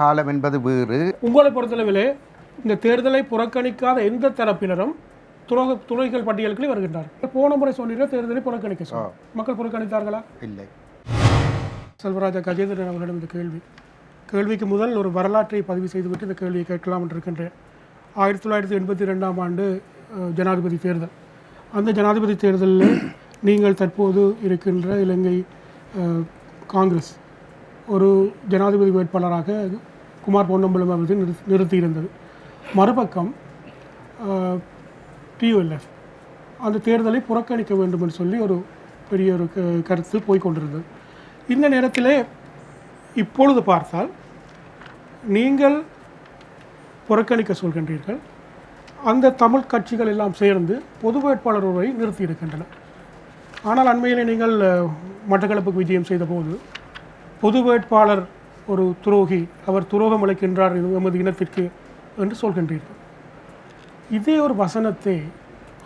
காலம் என்பது வேறு. உங்களை பொறுத்தளவிலே இந்த தேர்தலை புறக்கணிக்காத எந்த தரப்பினரும் துரோக துறைகள் பட்டியலுக்குள்ளே வருகின்றார் போன முறை சொன்னீங்க தேர்தலை புறக்கணிக்க. மக்கள் புறக்கணித்தார்களா? இல்லை. செல்வராஜா கஜேந்திரன் அவர்களிடம் இந்த கேள்வி. கேள்விக்கு முதல் ஒரு வரலாற்றை பதிவு செய்துவிட்டு இந்த கேள்வியை கேட்கலாம் என்று இருக்கின்றேன். ஆயிரத்தி தொள்ளாயிரத்தி எண்பத்தி ரெண்டாம் ஆண்டு ஜனாதிபதி தேர்தல். அந்த ஜனாதிபதி தேர்தலில் நீங்கள் தற்போது இருக்கின்ற இலங்கை காங்கிரஸ். ஒரு ஜனாதிபதி வேட்பாளராக குமார் பொன்னம்பலம் அவர்கள் நிறு நிறுத்தியிருந்தது. மறுபக்கம் டியூஎல்எஃப் அந்த தேர்தலை புறக்கணிக்க வேண்டும் என்று சொல்லி ஒரு பெரிய ஒரு க- கருத்து போய்க்கொண்டிருந்தது இந்த நேரத்திலே இப்பொழுது பார்த்தால் நீங்கள் புறக்கணிக்க சொல்கின்றீர்கள். அந்த தமிழ் கட்சிகள் எல்லாம் சேர்ந்து பொது வேட்பாளர் ஒருவரை நிறுத்தியிருக்கின்றன. ஆனால் அண்மையிலே நீங்கள் மட்டக்களப்புக்கு விஜயம் செய்தபோது பொது வேட்பாளர் ஒரு துரோகி அவர் துரோகம் அளிக்கின்றார் எமது இனத்திற்கு என்று சொல்கின்றீர்கள். இதே ஒரு வசனத்தை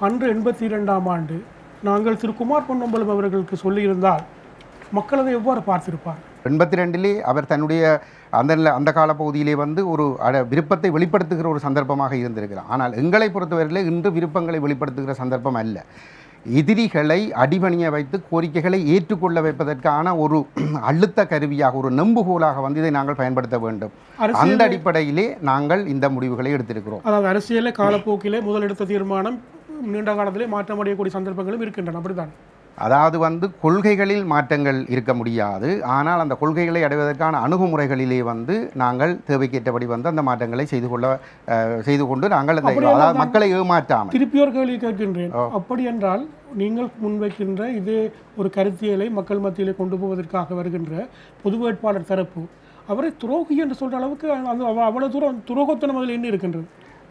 அன்று எண்பத்தி இரண்டாம் ஆண்டு நாங்கள் திரு குமார் பொன்னம்பலம் அவர்களுக்கு சொல்லியிருந்தால் மக்கள் அதை எவ்வாறு பார்த்திருப்பார் எண்பத்தி ரெண்டிலே அவர் தன்னுடைய அந்த அந்த கால பகுதியிலே வந்து ஒரு அட- விருப்பத்தை வெளிப்படுத்துகிற ஒரு சந்தர்ப்பமாக இருந்திருக்கிறார். ஆனால் எங்களை பொறுத்தவரையிலே இன்று விருப்பங்களை வெளிப்படுத்துகிற சந்தர்ப்பம் அல்ல. எதிரிகளை அடிபணிய வைத்து கோரிக்கைகளை ஏற்றுக்கொள்ள வைப்பதற்கான ஒரு அழுத்த கருவியாக ஒரு நெம்புகோலாக வந்து இதை நாங்கள் பயன்படுத்த வேண்டும். அந்த அடிப்படையிலே நாங்கள் இந்த முடிவுகளை எடுத்திருக்கிறோம். அதாவது அரசியலில் காலப்போக்கிலே முதலெடுத்த தீர்மானம் நீண்ட காலத்திலே மாற்றமடையக்கூடிய சந்தர்ப்பங்களும் இருக்கின்றன. அப்படித்தான். அதாவது வந்து கொள்கைகளில் மாற்றங்கள் இருக்க முடியாது. ஆனால் அந்த கொள்கைகளை அடைவதற்கான அணுகுமுறைகளிலே வந்து நாங்கள் தேவைக்கேற்றபடி வந்து அந்த மாற்றங்களை செய்து கொள்ள செய்து கொண்டு நாங்கள் அந்த அதாவது மக்களை ஏமாற்றாமல். திருப்பி ஒரு கேள்வி கேட்கின்றேன். அப்படி என்றால் நீங்கள் முன்வைக்கின்ற இதே ஒரு கருத்தியலை மக்கள் மத்தியிலே கொண்டு போவதற்காக வருகின்ற பொது வேட்பாளர் தரப்பு அவரை துரோகி என்று சொல்ற அளவுக்கு அந்த அவ- அவ்வளவு தூரம் துரோகத்தனம் அதில் என்ன இருக்கின்றது.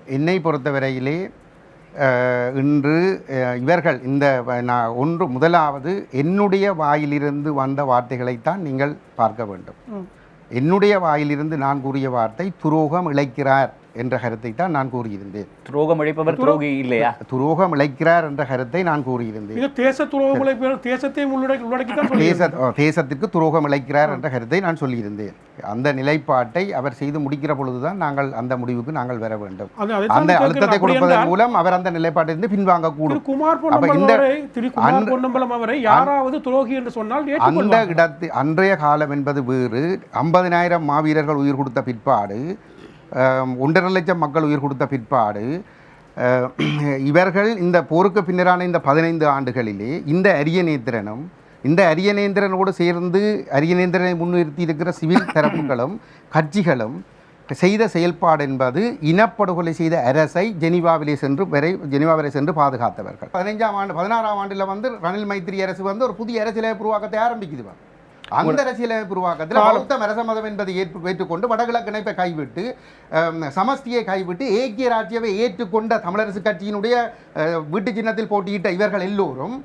என்னை பொறுத்தவரையிலே இன்று இவர்கள் இந்த நான் ஒன்று முதலாவது என்னுடைய வாயிலிருந்து வந்த வார்த்தைகளைத்தான் நீங்கள் பார்க்க வேண்டும். என்னுடைய வாயிலிருந்து நான் கூறிய வார்த்தை துரோகம் இழைக்கிறார் என்ற கருத்தை தான் நான் கூறியிருந்தேன். துரோகம் அழிப்பவர் துரோகி இல்லையா? துரோகம் இழைக்கிறார் என்ற கருத்தை நான் கூறியிருந்தேன். தேச தேச தேசத்திற்கு துரோகம் இழைக்கிறார் என்ற கருத்தை நான் சொல்லியிருந்தேன். அந்த நிலைப்பாட்டை அவர் செய்து முடிக்கிற பொழுதுதான் நாங்கள் அந்த முடிவுக்கு நாங்கள் வர வேண்டும். அந்த. அழுத்தத்தை கொடுப்பதன் மூலம் அவர் அந்த நிலைப்பாட்டிலிருந்து பின்வாங்க திரு கூடும் குமார் பொன்னம்பலம் அவரை யாராவது துரோகி என்று சொன்னால் அந்த. இடத்து அன்றைய காலம் என்பது வேறு. ஐம்பதினாயிரம் மாவீரர்கள் உயிர் கொடுத்த பிற்பாடு ஒன்றரை லட்சம் மக்கள் உயிர் கொடுத்த பிற்பாடு இவர்கள் இந்த போருக்கு பின்னரான இந்த பதினைந்து ஆண்டுகளிலே இந்த அரியநேந்திரனும் இந்த அரியநேந்திரனோடு சேர்ந்து அரியநேந்திரனை முன்னிறுத்தி இருக்கிற சிவில் தரப்புகளும் கட்சிகளும் செய்த செயல்பாடு என்பது இனப்படுகொலை செய்த அரசை ஜெனீவாவிலே சென்று வரை ஜெனீவாவிலே சென்று பாதுகாத்தவர்கள் பதினைஞ்சாம் ஆண்டு பதினாறாம் ஆண்டில் வந்து ரணில் மைத்திரி அரசு வந்து ஒரு புதிய அரசியலமைப்பு உருவாக்கத்தை ஆரம்பிக்குது. அந்த அரசியலமைப்பு உருவாக்கத்தில் பௌத்த அரச மதம் என்பதை ஏற்று ஏற்றுக்கொண்டு வடகிழக்கு இணைப்பை கைவிட்டு சமஸ்தியை கைவிட்டு ஏக்கிய ராஜ்யவை ஏற்றுக்கொண்ட தமிழரசு கட்சியினுடைய வீட்டு சின்னத்தில் போட்டியிட்ட இவர்கள் எல்லோரும்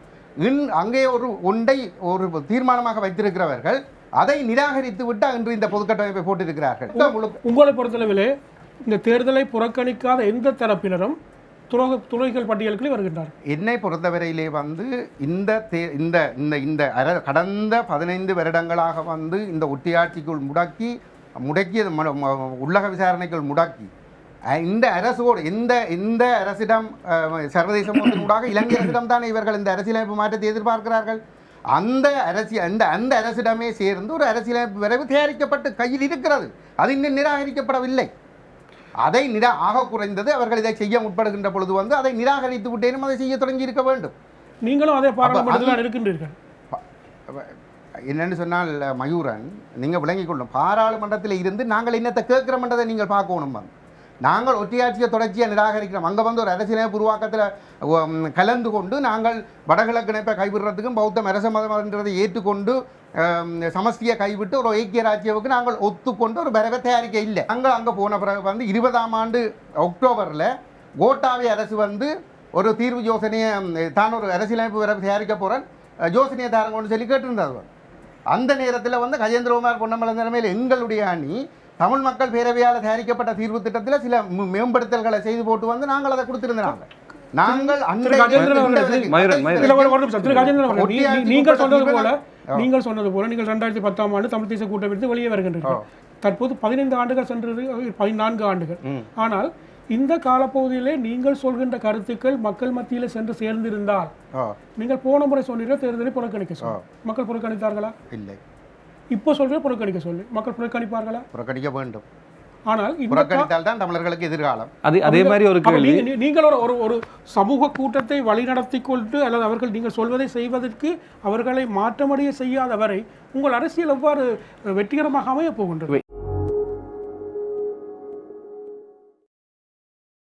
இன் அங்கே ஒரு ஒன்றை ஒரு தீர்மானமாக வைத்திருக்கிறவர்கள் அதை நிராகரித்து விட்டு இன்று இந்த பொதுக்கட்டமைப்பை போட்டிருக்கிறார்கள். உங்களை பொறுத்தளவிலே இந்த தேர்தலை புறக்கணிக்காத எந்த தரப்பினரும் துரோக துறைகள் பட்டியலுக்குள்ளே வருகின்றார் என்னை பொறுத்தவரையிலே வந்து இந்த தே இந்த இந்த இந்த அர கடந்த பதினைந்து வருடங்களாக வந்து இந்த ஒட்டியாட்சிக்குள் முடக்கி முடக்கியது ம- உள்ளக விசாரணைக்குள் முடக்கி இந்த அரசோடு எந்த எந்த அரசிடம் சர்வதேச மோதலூடாக இலங்கை அரசிடம் தானே இவர்கள் இந்த அரசியலமைப்பு மாற்றத்தை எதிர்பார்க்கிறார்கள்? அந்த அரசி அந்த அந்த அரசிடமே சேர்ந்து ஒரு அரசியலமைப்பு விரைவு தயாரிக்கப்பட்டு கையில் இருக்கிறது. அது இன்னும் நிராகரிக்கப்படவில்லை. அதை நிரா ஆக குறைந்தது அவர்கள் இதை செய்ய முற்படுகின்ற பொழுது வந்து அதை நிராகரித்து விட்டேனும் அதை செய்ய தொடங்கி இருக்க வேண்டும். நீங்களும் அதே பாராளுமன்றத்தில் இருக்கின்றீர்கள். என்னன்னு சொன்னால் மயூரன் நீங்கள் விளங்கிக் கொள்ளும் பாராளுமன்றத்தில் இருந்து நாங்கள் என்னத்தை கேட்குறோம்ன்றதை நீங்கள் பார்க்கணும் வந்து. நாங்கள் ஒற்றையாட்சியை தொடர்ச்சியாக நிராகரிக்கிறோம். அங்கே வந்து ஒரு அரசியலமைப்பு உருவாக்கத்தில் கலந்து கொண்டு நாங்கள் வடகிழக்கு இணைப்பை கைவிடுறதுக்கும் பௌத்தம் அரச மதம்ன்றதை ஏற்றுக்கொண்டு சமஸ்தியை கைவிட்டு ஒரு ஐக்கிய ராஜ்யவுக்கு நாங்கள் ஒத்துக்கொண்டு ஒரு பரவ தயாரிக்க இல்லை. நாங்கள் அங்கே போன பிறகு வந்து இருபதாம் ஆண்டு அக்டோபரில் கோட்டாவை அரசு வந்து ஒரு தீர்வு யோசனையை தான் ஒரு அரசியலமைப்பு வரவு தயாரிக்க போகிறேன் யோசனையை தாரங்கன்னு சொல்லி கேட்டிருந்தார் அந்த நேரத்தில் வந்து கஜேந்திரகுமார் பொன்னமலை தலைமையில் எங்களுடைய அணி தமிழ் மக்கள் பேரவையால் தயாரிக்கப்பட்ட தீர்வு திட்டத்தில் சில மேம்படுத்தல்களை செய்து போட்டு வந்து நாங்கள் அதை கொடுத்திருந்தாங்க நாங்கள் சொன்னது போல. நீங்கள் சொன்னது போல நீங்கள் ரெண்டாயிரத்தி பத்தாம் ஆண்டு தமிழ் தேச கூட்டமைப்பு வெளியே வருகின்றீர்கள் தற்போது பதினைந்து ஆண்டுகள் சென்றது பதினான்கு ஆண்டுகள். ஆனால் இந்த காலப்பகுதியிலே நீங்கள் சொல்கின்ற கருத்துக்கள் மக்கள் மத்தியில் சென்று சேர்ந்திருந்தால் நீங்கள் போன முறை சொன்னீர்கள் தேர்தலை புறக்கணிக்க மக்கள் புறக்கணித்தார்களா? இல்லை. இப்போ சொல்ற புறக்கணிக்க சொல்லி. மக்கள் புறக்கணிப்பார்களா? புறக்கணிக்க வேண்டும். ஆனால் புறக்கணித்தால் தான் தமிழர்களுக்கு எதிர்காலம். அது அதே மாதிரி ஒரு கேள்வி. நீங்கள் ஒரு ஒரு ஒரு சமூக கூட்டத்தை வழிநடத்தி கொண்டு அல்லது அவர்கள் நீங்கள் சொல்வதை செய்வதற்கு அவர்களை மாற்றமடைய செய்யாத வரை உங்கள் அரசியல் எவ்வாறு வெற்றிகரமாக அமைய போகின்றது?